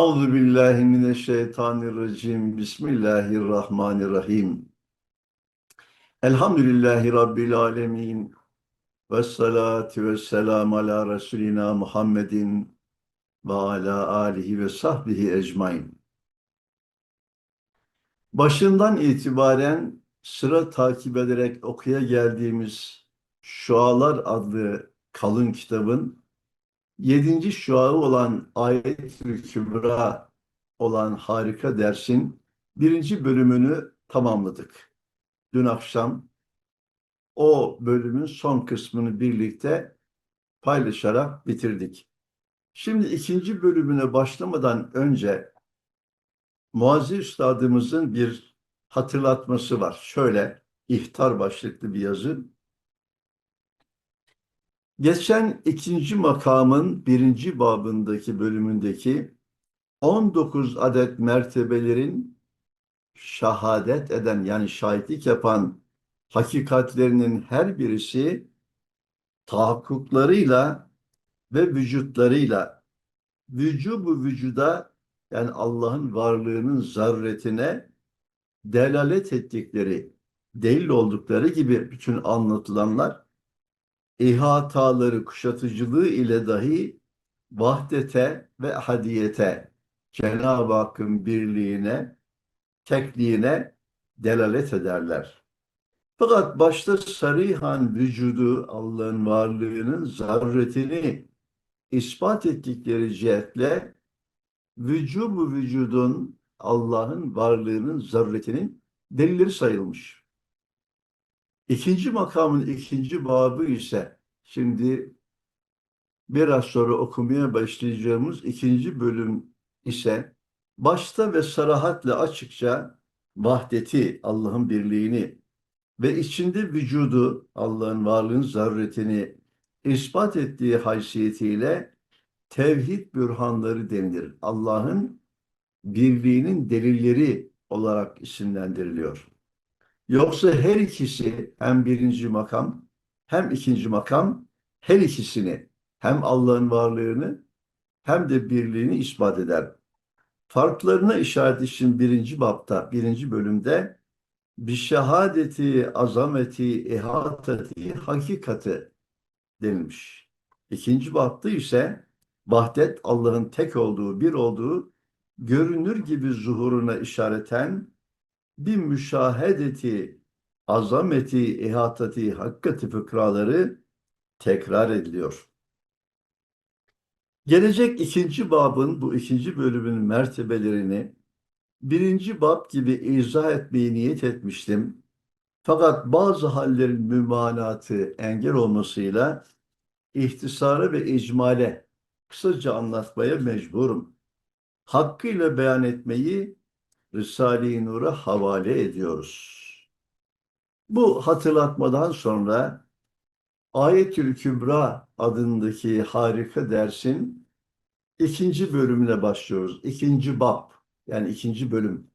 Euzu billahi mineşşeytanirracim. Bismillahirrahmanirrahim. Elhamdülillahi rabbil alamin. Ves salatu vesselam ala Resulina Muhammedin ve ala alihi ve sahbihi ecmain. Başından itibaren sıra takip ederek okuya geldiğimiz Şualar adlı kalın kitabın yedinci şuağı olan Ayet-ül Kübra olan harika dersin birinci bölümünü tamamladık. Dün akşam o bölümün son kısmını birlikte paylaşarak bitirdik. Şimdi ikinci bölümüne başlamadan önce Muazzi Üstadımızın bir hatırlatması var. Şöyle ihtar başlıklı bir yazı. Geçen ikinci makamın birinci babındaki bölümündeki 19 adet mertebelerin şahadet eden yani şahitlik yapan hakikatlerinin her birisi tahakkuklarıyla ve vücutlarıyla. Vücubu vücuda yani Allah'ın varlığının zarretine delalet ettikleri, delil oldukları gibi bütün anlatılanlar ihataları, kuşatıcılığı ile dahi vahdete ve hadiyete, Cenab-ı Hakk'ın birliğine, tekliğine delalet ederler. Fakat başta sarihan vücudu, Allah'ın varlığının zarretini ispat ettikleri cihetle vücubu vücudun Allah'ın varlığının zarretinin delilleri sayılmış. İkinci makamın ikinci babı ise şimdi biraz sonra okumaya başlayacağımız ikinci bölüm ise başta ve sarahatle açıkça vahdeti, Allah'ın birliğini ve içinde vücudu, Allah'ın varlığın zarretini ispat ettiği haysiyetiyle tevhid bürhanları denilir. Allah'ın birliğinin delilleri olarak isimlendiriliyor. Yoksa her ikisi hem birinci makam hem ikinci makam her ikisini hem Allah'ın varlığını hem de birliğini ispat eder. Farklarına işaret için birinci bapta, birinci bölümde bir şehadeti, azameti, ihatati, hakikati denilmiş. İkinci bapta ise vahdet Allah'ın tek olduğu, bir olduğu görünür gibi zuhuruna işareten bir müşahedeti, azameti, ihatati, hakkati fıkraları tekrar ediliyor. Gelecek ikinci babın bu ikinci bölümün mertebelerini birinci bab gibi izah etmeyi niyet etmiştim. Fakat bazı hallerin mümanatı engel olmasıyla ihtisara ve icmale kısaca anlatmaya mecburum. Hakkıyla beyan etmeyi Risale-i Nur'a havale ediyoruz. Bu hatırlatmadan sonra Ayetül Kübra adındaki harika dersin ikinci bölümüne başlıyoruz. İkinci bab yani ikinci bölüm.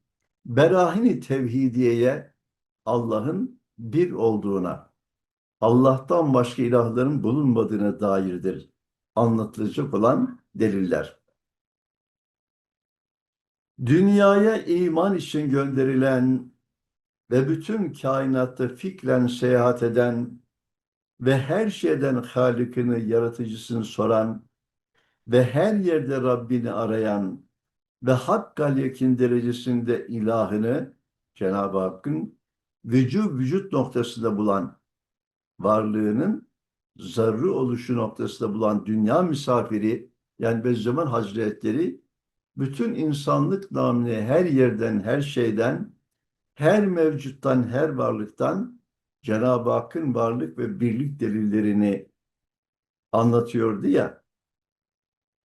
Berahini tevhidiyeye Allah'ın bir olduğuna, Allah'tan başka ilahların bulunmadığına dairdir anlatılacak olan deliller. Dünyaya iman için gönderilen ve bütün kainatta fikren seyahat eden ve her şeyden Halikini, yaratıcısını soran ve her yerde Rabbini arayan ve hakkal yakin derecesinde ilahını Cenab-ı Hakk'ın vücut vücut noktasında bulan varlığının zarrı oluşu noktasında bulan dünya misafiri yani Bediüzzaman Hazretleri bütün insanlık namını her yerden, her şeyden, her mevcuttan, her varlıktan Cenab-ı Hakk'ın varlık ve birlik delillerini anlatıyordu ya.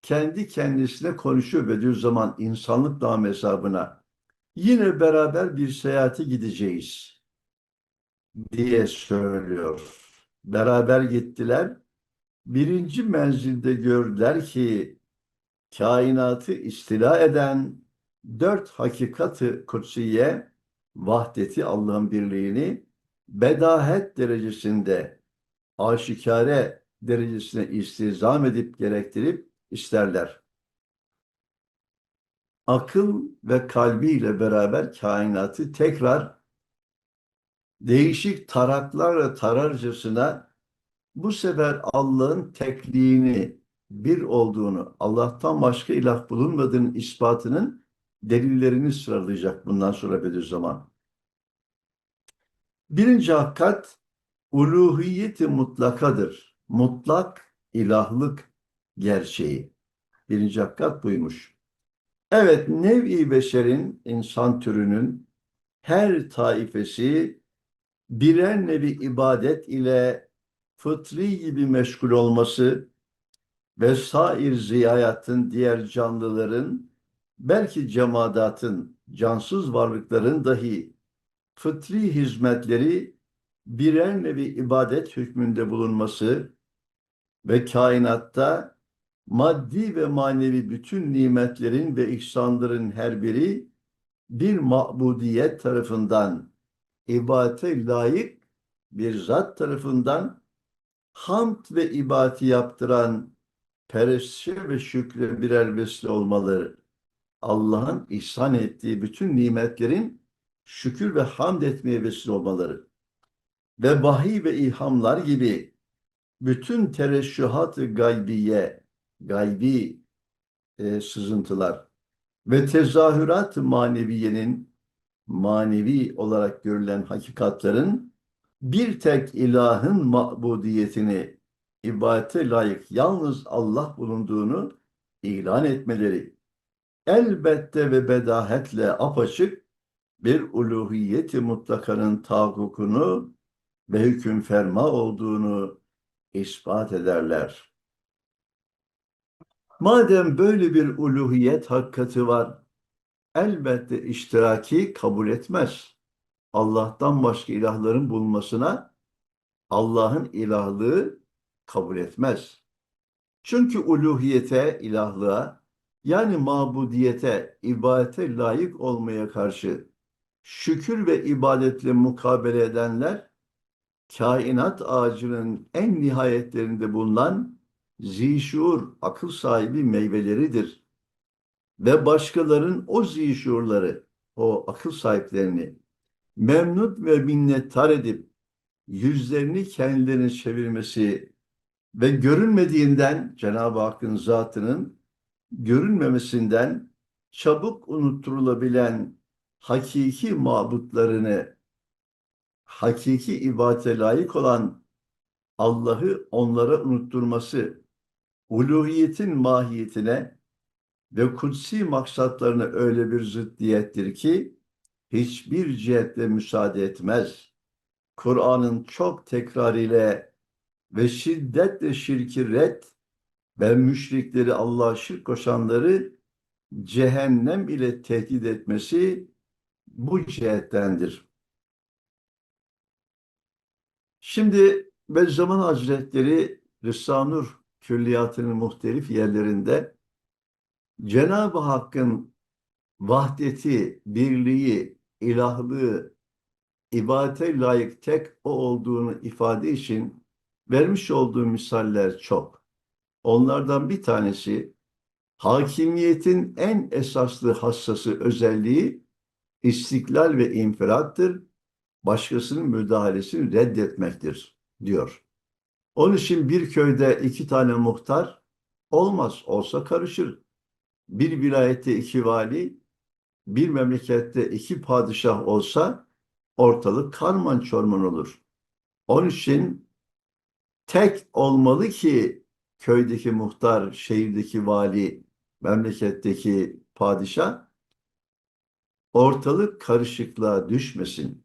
Kendi kendisine konuşuyor Bediüzzaman insanlık nam hesabına. Yine beraber bir seyahate gideceğiz diye söylüyor. Beraber gittiler. Birinci menzilde gördüler ki kainatı istila eden dört hakikati kutsiye vahdeti Allah'ın birliğini bedahet derecesinde aşikare derecesine istizam edip gerektirip isterler. akıl ve kalbiyle beraber kainatı tekrar değişik taraklarla tararcasına bu sefer Allah'ın tekliğini, bir olduğunu, Allah'tan başka ilah bulunmadığının ispatının delillerini sıralayacak bundan sonra Bediüzzaman. Birinci hakikat uluhiyeti mutlakadır. Mutlak ilahlık gerçeği. Birinci hakikat buymuş. Evet, nev-i beşerin, insan türünün her taifesi birer nevi ibadet ile fıtri gibi meşgul olması ve sair ziyayatın diğer canlıların belki cemadatın, cansız varlıkların dahi fıtri hizmetleri birer nevi ibadet hükmünde bulunması ve kainatta maddi ve manevi bütün nimetlerin ve ihsanların her biri bir mabudiyet tarafından ibadete layık bir zat tarafından hamd ve ibadeti yaptıran perestişe ve şükre birer vesile olmaları Allah'ın ihsan ettiği bütün nimetlerin şükür ve hamd etmeye vesile olmaları ve vahiy ve ilhamlar gibi bütün tereşşuhat-ı gaybiye, gaybi e, sızıntılar ve tezahürat-ı maneviyenin manevi olarak görülen hakikatların bir tek ilahın mabudiyetini ibadete layık yalnız Allah bulunduğunu ilan etmeleri elbette ve bedahetle apaçık bir uluhiyeti mutlakanın tahakkukunu ve hüküm ferma olduğunu ispat ederler. Madem böyle bir uluhiyet hakikati var, elbette iştiraki kabul etmez. Allah'tan başka ilahların bulunmasına Allah'ın ilahlığı kabul etmez. Çünkü uluhiyete, ilahlığa yani mabudiyete, ibadete layık olmaya karşı şükür ve ibadetle mukabele edenler kainat ağacının en nihayetlerinde bulunan zişur, akıl sahibi meyveleridir. Ve başkaların o zişurları, o akıl sahiplerini memnun ve minnettar edip yüzlerini kendilerine çevirmesi ve görünmediğinden Cenab-ı Hakk'ın zatının görünmemesinden çabuk unutturulabilen hakiki mabutlarını hakiki ibadete layık olan Allah'ı onlara unutturması uluhiyetin mahiyetine ve kutsi maksatlarına öyle bir zıddiyettir ki hiçbir cihetle müsaade etmez. Kur'an'ın çok tekrar ile ve şiddetle şirki red ve müşrikleri Allah'a şirk koşanları cehennem ile tehdit etmesi bu cihettendir. Şimdi Bediüzzaman Hazretleri Risale-i külliyatının muhtelif yerlerinde Cenab-ı Hakk'ın vahdeti, birliği, ilahlığı, ibadete layık tek o olduğunu ifade için vermiş olduğu misaller çok. Onlardan bir tanesi hakimiyetin en esaslı hassası özelliği istiklal ve infirattır, başkasının müdahalesini reddetmektir diyor. Onun için bir köyde iki tane muhtar olmaz, olsa karışır. Bir vilayette iki vali, bir memlekette iki padişah olsa ortalık karman çorman olur. Onun için tek olmalı ki köydeki muhtar, şehirdeki vali, memleketteki padişah ortalık karışıklığa düşmesin.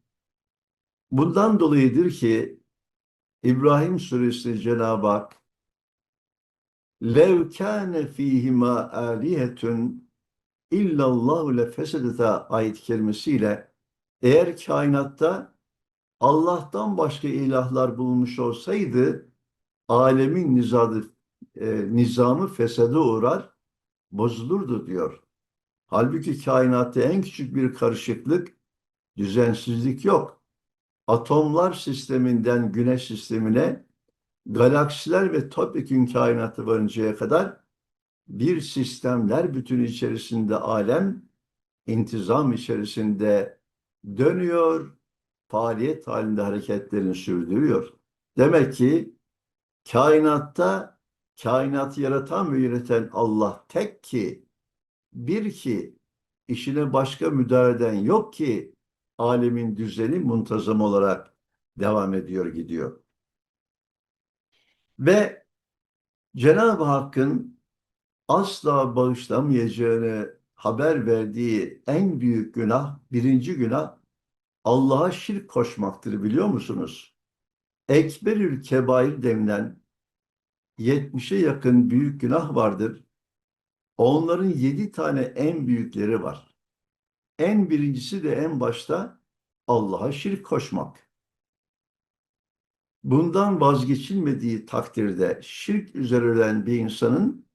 Bundan dolayıdır ki İbrahim Suresi Cenab-ı Hak lev kâne fîhimâ âlihetun illallahu lefesedeta ayet kelimesiyle eğer kainatta Allah'tan başka ilahlar bulunmuş olsaydı alemin nizadı, e, nizamı fesede uğrar, bozulurdu diyor. Halbuki kainatta en küçük bir karışıklık, düzensizlik yok. Atomlar sisteminden güneş sistemine, galaksiler ve topyekun kainatı varıncaya kadar bir sistemler bütünü içerisinde alem intizam içerisinde dönüyor, faaliyet halinde hareketlerini sürdürüyor. Demek ki kainatta kainatı yaratan ve yöneten Allah tek ki bir ki işine başka müdahale yok ki alemin düzeni muntazam olarak devam ediyor gidiyor. Ve Cenab-ı Hakk'ın asla bağışlamayacağını haber verdiği en büyük günah, birinci günah Allah'a şirk koşmaktır biliyor musunuz? Ekberül Kebair denilen 70'e yakın büyük günah vardır. Onların yedi tane en büyükleri var. En birincisi de en başta Allah'a şirk koşmak. Bundan vazgeçilmediği takdirde şirk üzere ölen bir insanın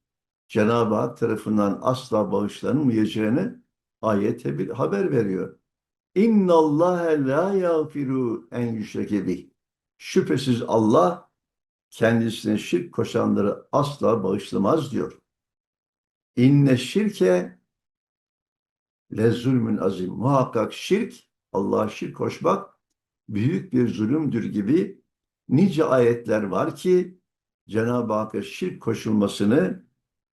Cenab-ı Hak tarafından asla bağışlanmayacağını ayet bir haber veriyor. İnna Allah la yaghfiru en yüşreke. Şüphesiz Allah kendisine şirk koşanları asla bağışlamaz diyor. İnne şirke le zulmün azim. Muhakkak şirk, Allah'a şirk koşmak büyük bir zulümdür gibi nice ayetler var ki Cenab-ı Hakk'a şirk koşulmasını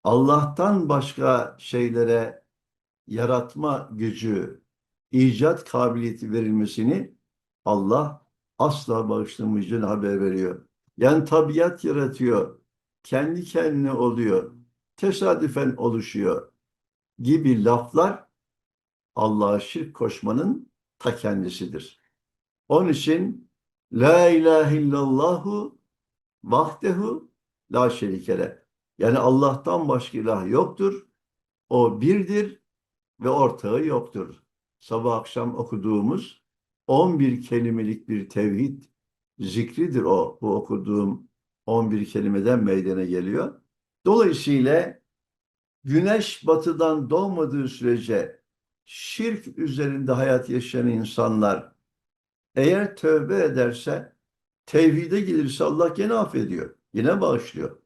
Allah'tan başka şeylere yaratma gücü, icat kabiliyeti verilmesini Allah asla bağışlamayacağını haber veriyor. Yani tabiat yaratıyor, kendi kendine oluyor, tesadüfen oluşuyor gibi laflar Allah'a şirk koşmanın ta kendisidir. Onun için La ilahe illallahu vahdehu la şerikele. Yani Allah'tan başka ilah yoktur. O birdir ve ortağı yoktur. Sabah akşam okuduğumuz 11 kelimelik bir tevhid zikridir o. Bu okuduğum 11 kelimeden meydana geliyor. Dolayısıyla güneş batıdan doğmadığı sürece şirk üzerinde hayat yaşayan insanlar eğer tövbe ederse tevhide gelirse Allah gene affediyor. Yine bağışlıyor.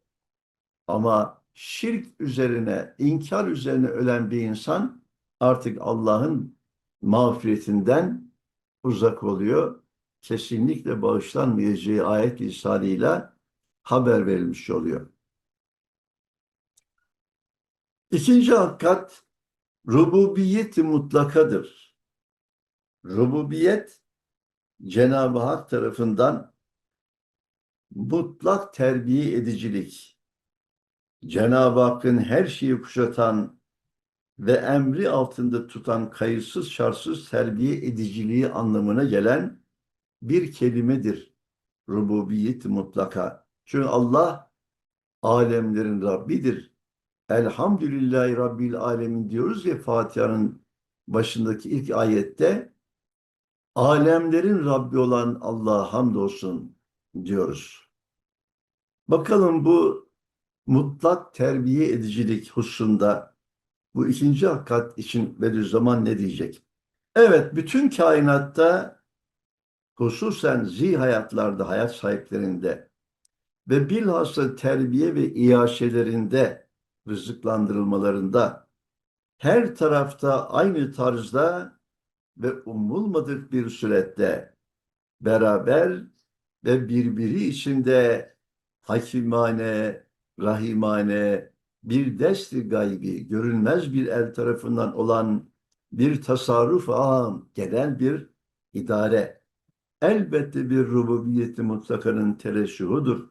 Ama şirk üzerine, inkar üzerine ölen bir insan artık Allah'ın mağfiretinden uzak oluyor. Kesinlikle bağışlanmayacağı ayet lisanıyla haber verilmiş oluyor. İkinci hakikat rububiyet mutlakadır. Rububiyet Cenab-ı Hak tarafından mutlak terbiye edicilik, Cenab-ı Hakk'ın her şeyi kuşatan ve emri altında tutan kayıtsız şartsız terbiye ediciliği anlamına gelen bir kelimedir. Rububiyet mutlaka. Çünkü Allah alemlerin Rabbidir. Elhamdülillahi Rabbil Alemin diyoruz ya Fatiha'nın başındaki ilk ayette alemlerin Rabbi olan Allah'a hamdolsun diyoruz. Bakalım bu mutlak terbiye edicilik hususunda bu ikinci hakikat için Bediüzzaman ne diyecek? Evet, bütün kainatta hususen zi hayatlarda, hayat sahiplerinde ve bilhassa terbiye ve iaşelerinde, rızıklandırılmalarında her tarafta aynı tarzda ve umulmadık bir surette beraber ve birbiri içinde hakimane, rahimane, bir desti gaybi, görünmez bir el tarafından olan bir tasarruf am, genel bir idare. Elbette bir rububiyeti mutlakanın teleşuhudur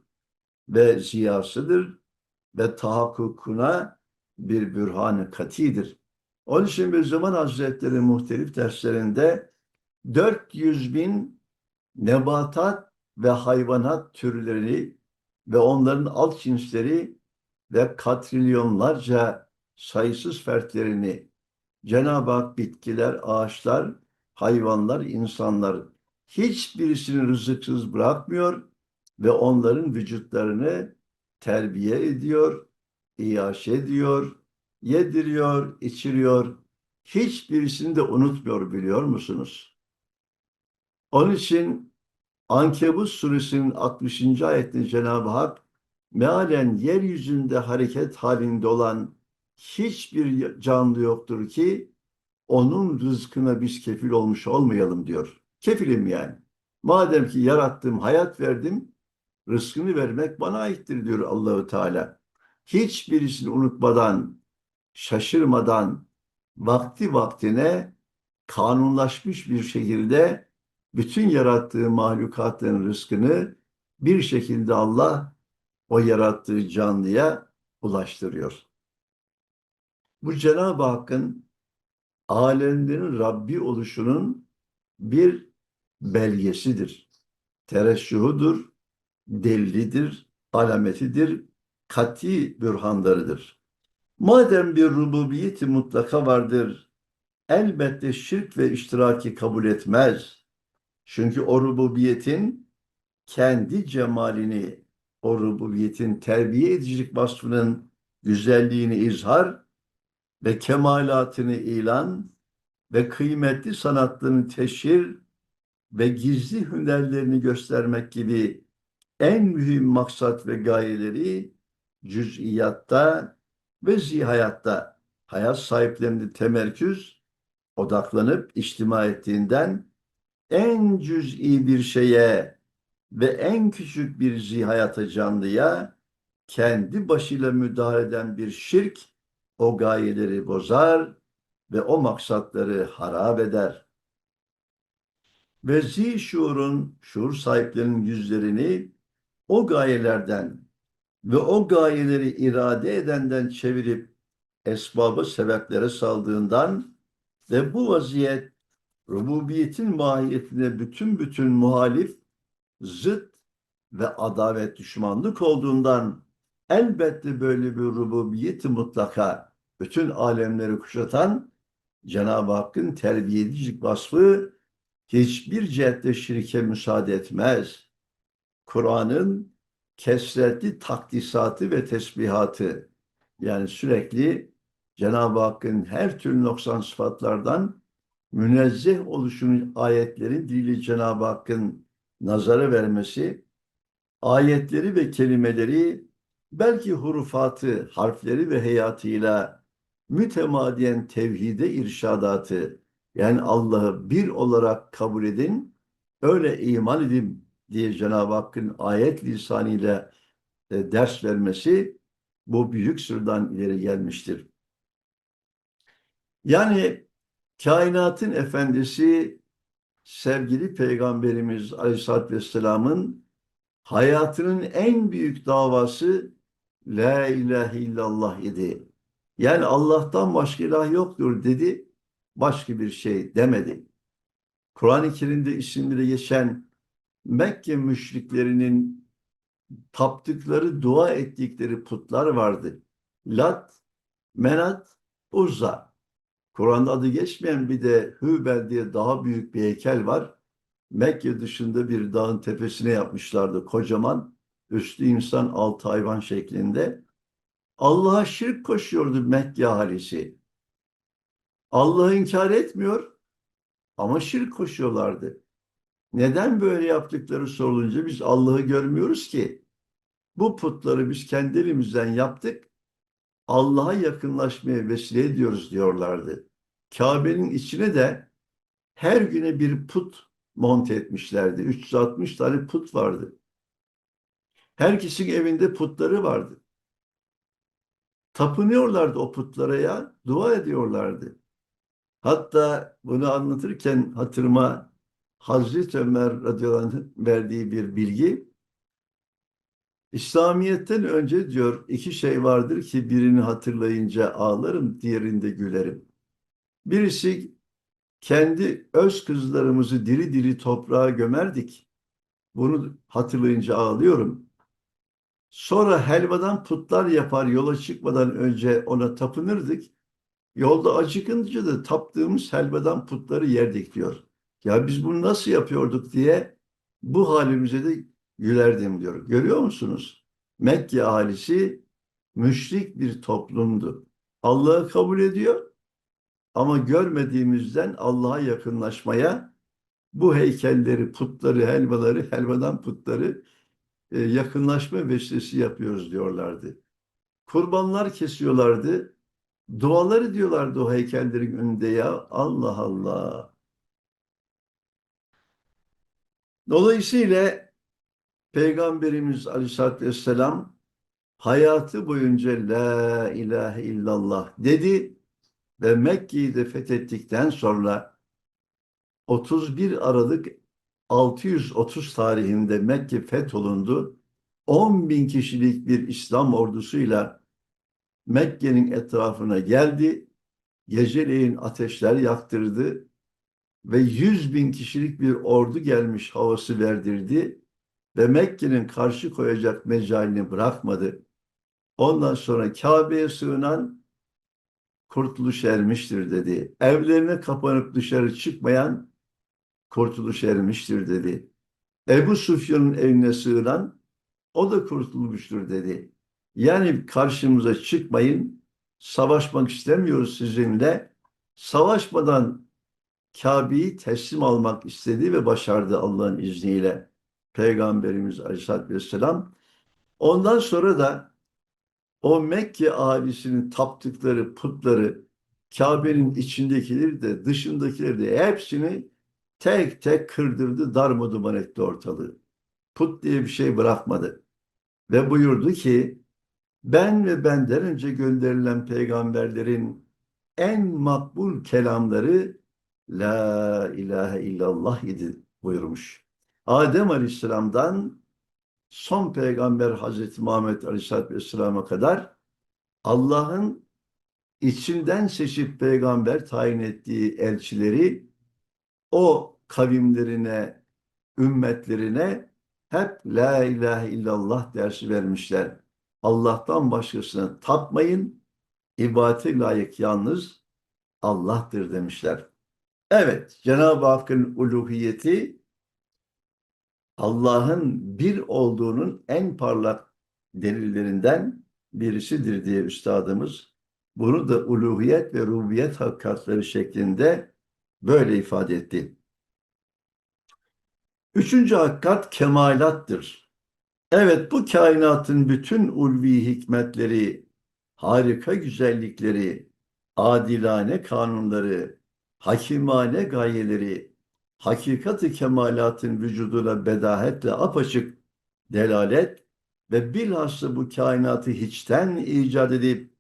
ve ziyasıdır ve tahakkukuna bir bürhan-ı katidir. Onun için bir zaman Hazretleri muhtelif derslerinde 400 bin nebatat ve hayvanat türleri ve onların alt cinsleri ve katrilyonlarca sayısız fertlerini Cenab-ı Hak bitkiler, ağaçlar, hayvanlar, insanlar hiçbirisini rızıksız bırakmıyor ve onların vücutlarını terbiye ediyor, iaş ediyor, yediriyor, içiriyor. Hiçbirisini de unutmuyor biliyor musunuz? Onun için Ankebut suresinin 60. ayetinde Cenab-ı Hak mealen yeryüzünde hareket halinde olan hiçbir canlı yoktur ki onun rızkına biz kefil olmuş olmayalım diyor. Kefilim yani. Madem ki yarattım, hayat verdim, rızkını vermek bana aittir diyor Allahu Teala. Hiçbirisini unutmadan, şaşırmadan, vakti vaktine kanunlaşmış bir şekilde bütün yarattığı mahlukatların rızkını bir şekilde Allah o yarattığı canlıya ulaştırıyor. Bu Cenab-ı Hakk'ın alemlerin Rabbi oluşunun bir belgesidir. Tereşşuhudur, delilidir, alametidir, kati bürhanlarıdır. Madem bir rububiyeti mutlaka vardır, elbette şirk ve iştiraki kabul etmez. Çünkü o rububiyetin kendi cemalini, o rububiyetin terbiye edicilik vasfının güzelliğini izhar ve kemalatını ilan ve kıymetli sanatlarını teşhir ve gizli hünerlerini göstermek gibi en mühim maksat ve gayeleri cüz'iyatta ve zihayatta hayat sahiplerinde temerküz odaklanıp içtima ettiğinden en cüz'i bir şeye ve en küçük bir zihayata canlıya kendi başıyla müdahale eden bir şirk o gayeleri bozar ve o maksatları harap eder. Ve zi şuurun, şuur sahiplerinin yüzlerini o gayelerden ve o gayeleri irade edenden çevirip esbabı sebeplere saldığından ve bu vaziyet rububiyetin mahiyetine bütün bütün muhalif, zıt ve adavet düşmanlık olduğundan elbette böyle bir rububiyeti mutlaka bütün alemleri kuşatan Cenab-ı Hakk'ın terbiye edicilik vasfı hiçbir cihette şirke müsaade etmez. Kur'an'ın kesretli takdisatı ve tesbihatı yani sürekli Cenab-ı Hakk'ın her türlü noksan sıfatlardan münezzeh oluşunu ayetlerin dili Cenab-ı Hakk'ın nazara vermesi, ayetleri ve kelimeleri belki hurufatı, harfleri ve hayatıyla mütemadiyen tevhide irşadatı yani Allah'ı bir olarak kabul edin, öyle iman edin diye Cenab-ı Hakk'ın ayet lisanıyla e, ders vermesi bu büyük sırdan ileri gelmiştir. Yani kainatın efendisi sevgili Peygamberimiz Aleyhisselatü Vesselam'ın hayatının en büyük davası La ilahe illallah idi. Yani Allah'tan başka ilah yoktur dedi. Başka bir şey demedi. Kur'an-ı Kerim'de isimleri geçen Mekke müşriklerinin taptıkları, dua ettikleri putlar vardı. Lat, Menat, Uzza. Kur'an'da adı geçmeyen bir de Hübel diye daha büyük bir heykel var. Mekke dışında bir dağın tepesine yapmışlardı kocaman. Üstü insan, altı hayvan şeklinde. Allah'a şirk koşuyordu Mekke ahalisi. Allah'ı inkar etmiyor ama şirk koşuyorlardı. Neden böyle yaptıkları sorulunca biz Allah'ı görmüyoruz ki. Bu putları biz kendi elimizden yaptık. Allah'a yakınlaşmaya vesile ediyoruz diyorlardı. Kabe'nin içine de her güne bir put monte etmişlerdi. 360 tane put vardı. Herkesin evinde putları vardı. Tapınıyorlardı o putlara ya, dua ediyorlardı. Hatta bunu anlatırken hatırıma Hazreti Ömer radıyallahu anh'ın verdiği bir bilgi. İslamiyet'ten önce diyor iki şey vardır ki birini hatırlayınca ağlarım, diğerinde gülerim. Birisi kendi öz kızlarımızı diri diri toprağa gömerdik. Bunu hatırlayınca ağlıyorum. Sonra helvadan putlar yapar yola çıkmadan önce ona tapınırdık. Yolda acıkınca da taptığımız helvadan putları yerdik diyor. Ya biz bunu nasıl yapıyorduk diye bu halimize de gülerdim diyor. Görüyor musunuz? Mekke ahalisi müşrik bir toplumdu. Allah'ı kabul ediyor ama görmediğimizden Allah'a yakınlaşmaya bu heykelleri, putları, helvaları, helvadan putları e, yakınlaşma vesilesi yapıyoruz diyorlardı. Kurbanlar kesiyorlardı. Duaları diyorlardı o heykellerin önünde ya. Allah Allah. Dolayısıyla Peygamberimiz Aleyhisselatü Vesselam hayatı boyunca La ilahe illallah dedi ve Mekke'yi de fethettikten sonra 31 Aralık 630 tarihinde Mekke fetholundu. 10 bin kişilik bir İslam ordusuyla Mekke'nin etrafına geldi. Geceleyin ateşler yaktırdı ve 100 bin kişilik bir ordu gelmiş havası verdirdi ve Mekke'nin karşı koyacak mecalini bırakmadı. Ondan sonra Kabe'ye sığınan kurtuluş ermiştir dedi. Evlerine kapanıp dışarı çıkmayan kurtuluş ermiştir dedi. Ebu Sufyan'ın evine sığınan o da kurtulmuştur dedi. Yani karşımıza çıkmayın, savaşmak istemiyoruz sizinle. Savaşmadan Kabe'yi teslim almak istedi ve başardı Allah'ın izniyle. Peygamberimiz Aleyhisselatü Vesselam. Ondan sonra da o Mekke ahalisinin taptıkları putları, Kabe'nin içindekileri de dışındakileri de hepsini tek tek kırdırdı, darmaduman etti ortalığı. Put diye bir şey bırakmadı. Ve buyurdu ki, ben ve benden önce gönderilen peygamberlerin en makbul kelamları La ilahe illallah idi buyurmuş. Adem Aleyhisselam'dan son peygamber Hazreti Muhammed Aleyhisselatü Vesselam'a kadar Allah'ın içinden seçip peygamber tayin ettiği elçileri o kavimlerine, ümmetlerine hep La ilahe illallah dersi vermişler. Allah'tan başkasını tapmayın, ibadete layık yalnız Allah'tır demişler. Evet, Cenab-ı Hakk'ın uluhiyeti Allah'ın bir olduğunun en parlak delillerinden birisidir diye üstadımız bunu da uluhiyet ve rububiyet hakikatleri şeklinde böyle ifade etti. Üçüncü hakikat kemalattır. Evet bu kainatın bütün ulvi hikmetleri, harika güzellikleri, adilane kanunları, hakimane gayeleri, hakikati kemalatın vücuduna bedahetle apaçık delalet ve bilhassa bu kainatı hiçten icat edip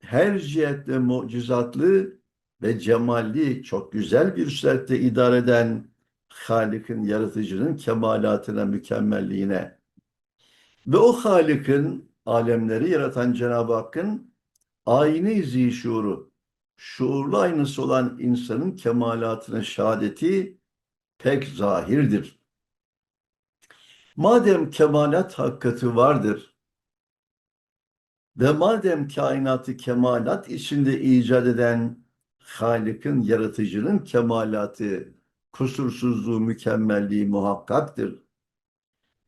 her cihetle mucizatlı ve cemalli çok güzel bir surette idare eden Halik'in, yaratıcının kemalatına, mükemmelliğine. Ve o Halik'in alemleri yaratan Cenab-ı Hakk'ın ayni zişuru, şuurlu aynısı olan insanın kemalatına şehadeti pek zahirdir. Madem kemalat hakikati vardır ve madem kainatı kemalat içinde icat eden Halik'in, yaratıcının kemalatı, kusursuzluğu, mükemmelliği muhakkaktır.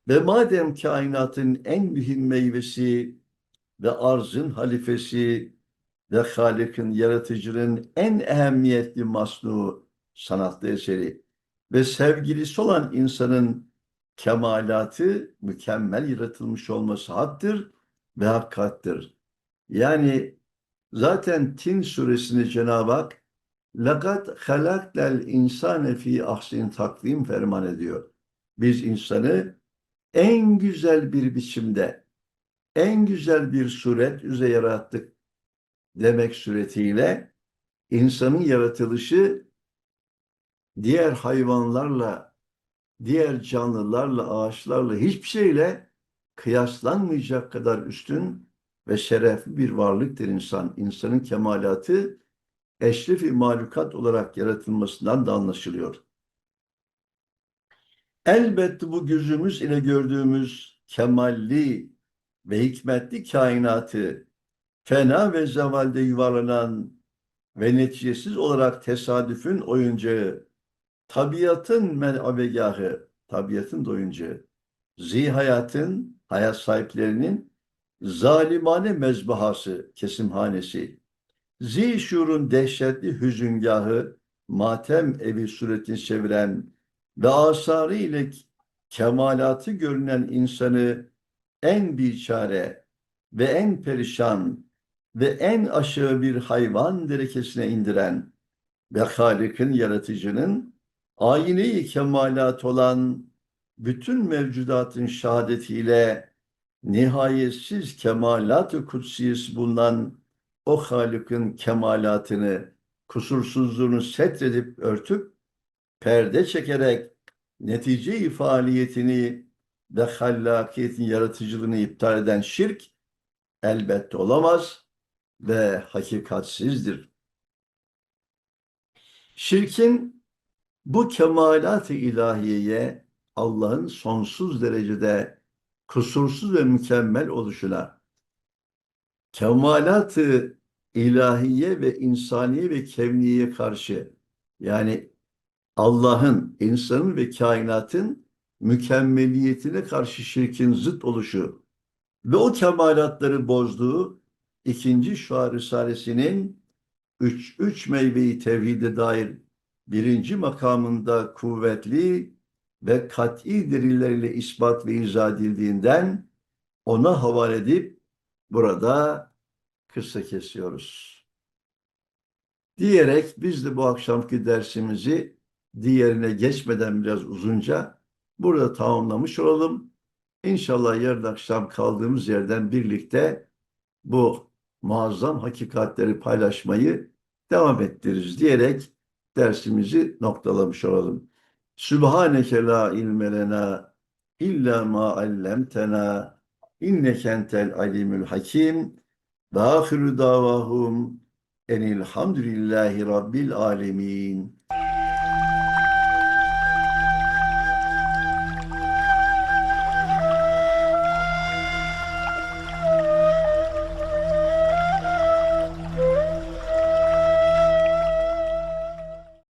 Ve madem kainatın en mühim meyvesi ve arzın halifesi ve Halik'in, yaratıcının en ehemmiyetli masnu sanatlı eseri ve sevgilisi olan insanın kemalatı mükemmel yaratılmış olması haktır ve hakikattır. Yani zaten Tin suresinde Cenab-ı Hak لَقَدْ خَلَقْنَا الْاِنْسَانَ ف۪ي ahsin takvim ferman ediyor. Biz insanı en güzel bir biçimde, en güzel bir suret üzere yarattık demek suretiyle insanın yaratılışı diğer hayvanlarla, diğer canlılarla, ağaçlarla hiçbir şeyle kıyaslanmayacak kadar üstün ve şerefli bir varlıktır insan. İnsanın kemalatı eşrefi mahlukat olarak yaratılmasından da anlaşılıyor. Elbette bu gözümüz ile gördüğümüz kemalli ve hikmetli kainatı fena ve zevalde yuvarlanan ve neticesiz olarak tesadüfün oyuncağı, tabiatın menabegahı, tabiatın da oyuncağı, zihayatın, hayat sahiplerinin zalimane mezbahası, kesimhanesi, zişurun dehşetli hüzüngahı, matem evi suretini çeviren ve asarı ile kemalatı görünen insanı en biçare ve en perişan ve en aşağı bir hayvan derekesine indiren ve Halik'in yaratıcının ayine-i kemalat olan bütün mevcudatın şehadetiyle nihayetsiz kemalat-ı kutsiyesi bulunan o Halık'ın kemalatını, kusursuzluğunu setredip örtüp, perde çekerek netice faaliyetini ve hallakiyetin yaratıcılığını iptal eden şirk elbette olamaz ve hakikatsizdir. Şirkin bu kemalat-ı ilahiyeye Allah'ın sonsuz derecede kusursuz ve mükemmel oluşuna kemalat-ı ilahiye ve insaniye ve kevniye karşı yani Allah'ın, insanın ve kainatın mükemmeliyetine karşı şirkin zıt oluşu ve o kemalatları bozduğu ikinci Şua Risalesi'nin üç, üç meyveyi tevhide dair birinci makamında kuvvetli ve kat'i delilleriyle ispat ve izah edildiğinden ona havale edip burada kısa kesiyoruz. Diyerek biz de bu akşamki dersimizi diğerine geçmeden biraz uzunca burada tamamlamış olalım. İnşallah yarın akşam kaldığımız yerden birlikte bu muazzam hakikatleri paylaşmayı devam ettiririz diyerek dersimizi noktalamış olalım. Sübhaneke la ilme lena illa ma allamtena inneke entel alimul hakim ve ahiru davahum enilhamdülillahi rabbil alemin.